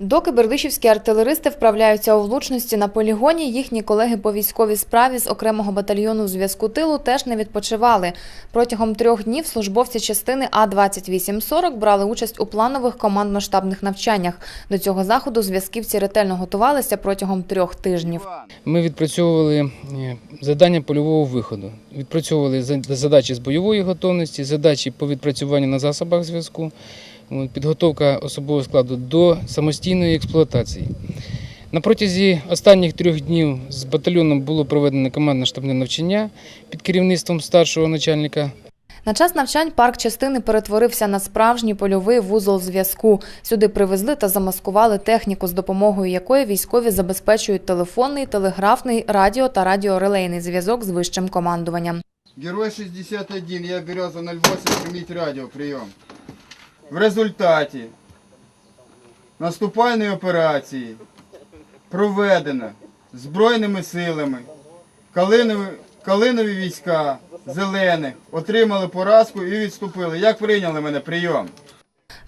Доки бердичівські артилеристи вправляються у влучності на полігоні, їхні колеги по військовій справі з окремого батальйону зв'язку тилу теж не відпочивали. Протягом трьох днів службовці частини А-2840 брали участь у планових командно-штабних навчаннях. До цього заходу зв'язківці ретельно готувалися протягом трьох тижнів. Ми відпрацьовували е, завдання польового виходу, відпрацьовували задачі з бойової готовності, задачі по відпрацюванню на засобах зв'язку, підготовка особового складу до самостійної експлуатації. На протязі останніх трьох днів з батальйоном було проведено командно-штабне навчання під керівництвом старшого начальника На час навчань парк частини перетворився на справжній польовий вузол зв'язку. Сюди привезли та замаскували техніку, з допомогою якої військові забезпечують телефонний, телеграфний, радіо та радіорелейний зв'язок з вищим командуванням. Герой 61, я Береза 08, прийміть радіо, прийом. В результаті наступальної операції проведено Збройними силами Калинові, Калинові війська зелених отримали поразку і відступили. Як прийняли мене прийом?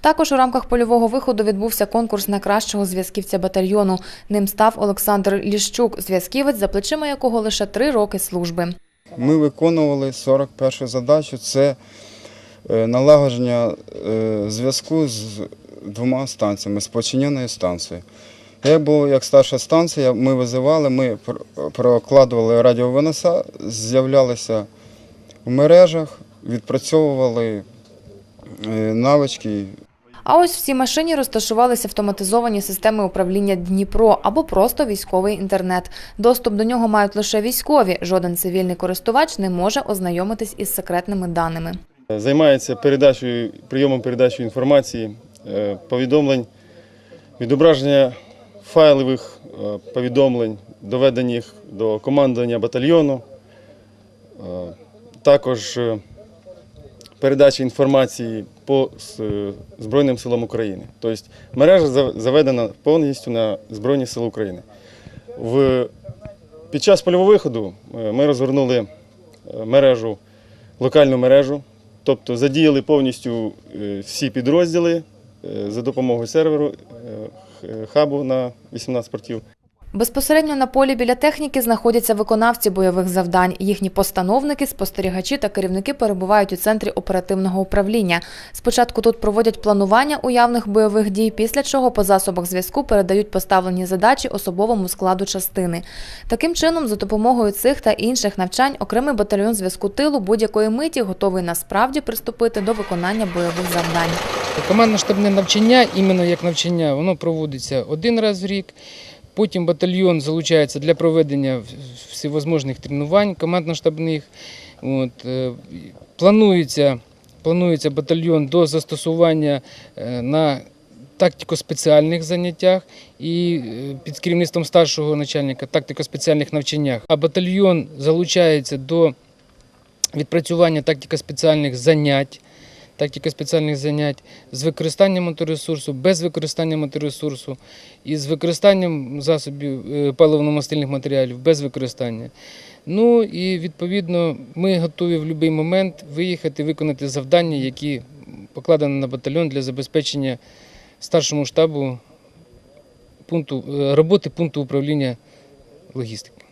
Також у рамках польового виходу відбувся конкурс на кращого зв'язківця батальйону. Ним став Олександр Ліщук, зв'язківець, за плечима якого лише три роки служби. Ми виконували 41 задачу це налагодження е, зв'язку з двома станціями, з починеною станцією. Я був як старша станція, ми визивали, ми прокладували радіовиноса, з'являлися в мережах, відпрацьовували е, навички А ось в цій машині розташувалися автоматизовані системи управління Дніпро або просто військовий інтернет. Доступ до нього мають лише військові. Жоден цивільний користувач не може ознайомитись із секретними даними. Займається передачею, прийомом передачі інформації, е, повідомлень, відображення файлових е, повідомлень, доведених до командування батальйону, е, також передача інформації по Збройним силам України. Тобто мережа заведена повністю на Збройні Сили України. В, під час польового виходу ми розгорнули мережу, локальну мережу. Тобто задіяли повністю е, всі підрозділи е, за допомогою серверу е, хабу на 18 портів. Безпосередньо на полі біля техніки знаходяться виконавці бойових завдань. Їхні постановники, спостерігачі та керівники перебувають у центрі оперативного управління. Спочатку тут проводять планування уявних бойових дій, після чого по засобах зв'язку передають поставлені задачі особовому складу частини. Таким чином, за допомогою цих та інших навчань, окремий батальйон зв'язку тилу будь-якої миті готовий насправді приступити до виконання бойових завдань. Командно-штабне навчання, іменно як навчання, воно проводиться один раз в рік. Потім батальйон залучається для проведення всевозможних тренувань командно-штабних. Е, планується, планується батальйон до застосування е, на тактико-спеціальних заняттях і е, під керівництвом старшого начальника тактико-спеціальних навчаннях. А батальйон залучається до відпрацювання тактико-спеціальних занять тактика спеціальних занять з використанням моторесурсу, без використання моторесурсу і з використанням засобів е, паливно-мастильних матеріалів, без використання. Ну і відповідно ми готові в будь-який момент виїхати, виконати завдання, які покладені на батальйон для забезпечення старшому штабу пункту, е, роботи пункту управління логістики.